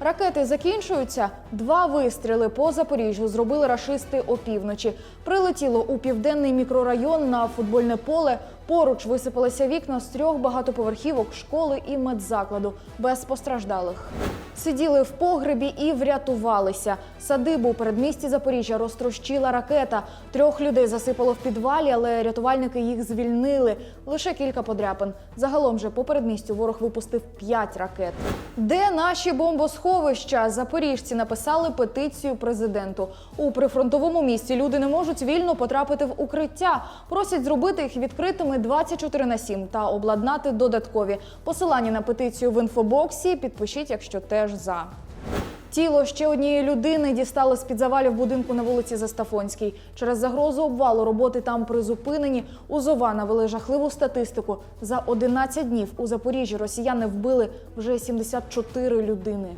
Ракети закінчуються. Два вистріли по Запоріжжю зробили рашисти опівночі. Прилетіло у південний мікрорайон на футбольне поле. Поруч висипалися вікна з трьох багатоповерхівок, школи і медзакладу без постраждалих. Сиділи в погребі і врятувалися. Садибу у передмісті Запоріжжя розтрощила ракета. Трьох людей засипало в підвалі, але рятувальники їх звільнили. Лише кілька подряпин. Загалом же по передмістю ворог випустив п'ять ракет. Де наші бомбосховища? Запоріжці написали петицію президенту. У прифронтовому місті люди не можуть вільно потрапити в укриття. Просять зробити їх відкритими 24 на 7 та обладнати додаткові. Посилання на петицію в інфобоксі. Підпишіть, якщо теж за. Тіло ще однієї людини дістали з-під завалів будинку на вулиці Застафонській. Через загрозу обвалу роботи там призупинені. У Зова навели жахливу статистику. За 11 днів у Запоріжжі росіяни вбили вже 74 людини.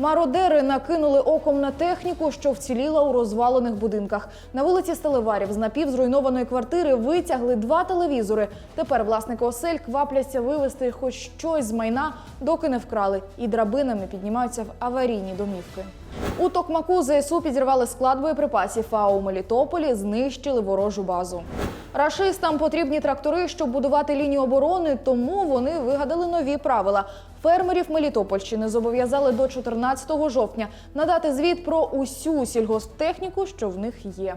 Мародери накинули оком на техніку, що вціліла у розвалених будинках. На вулиці Сталеварів з напівзруйнованої квартири витягли два телевізори. Тепер власники осель квапляться вивезти хоч щось з майна, доки не вкрали, і драбинами піднімаються в аварійні домівки. У Токмаку ЗСУ підірвали склад боєприпасів, а у Мелітополі знищили ворожу базу. Рашистам потрібні трактори, щоб будувати лінію оборони, тому вони вигадали нові правила. Фермерів Мелітопольщини зобов'язали до 14 жовтня надати звіт про усю сільгосптехніку, що в них є.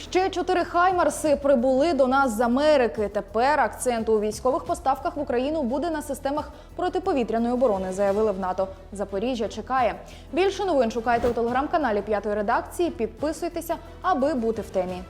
Ще чотири хаймарси прибули до нас з Америки. Тепер акцент у військових поставках в Україну буде на системах протиповітряної оборони, заявили в НАТО. Запоріжжя чекає. Більше новин шукайте у телеграм-каналі П'ятої редакції. Підписуйтеся, аби бути в темі.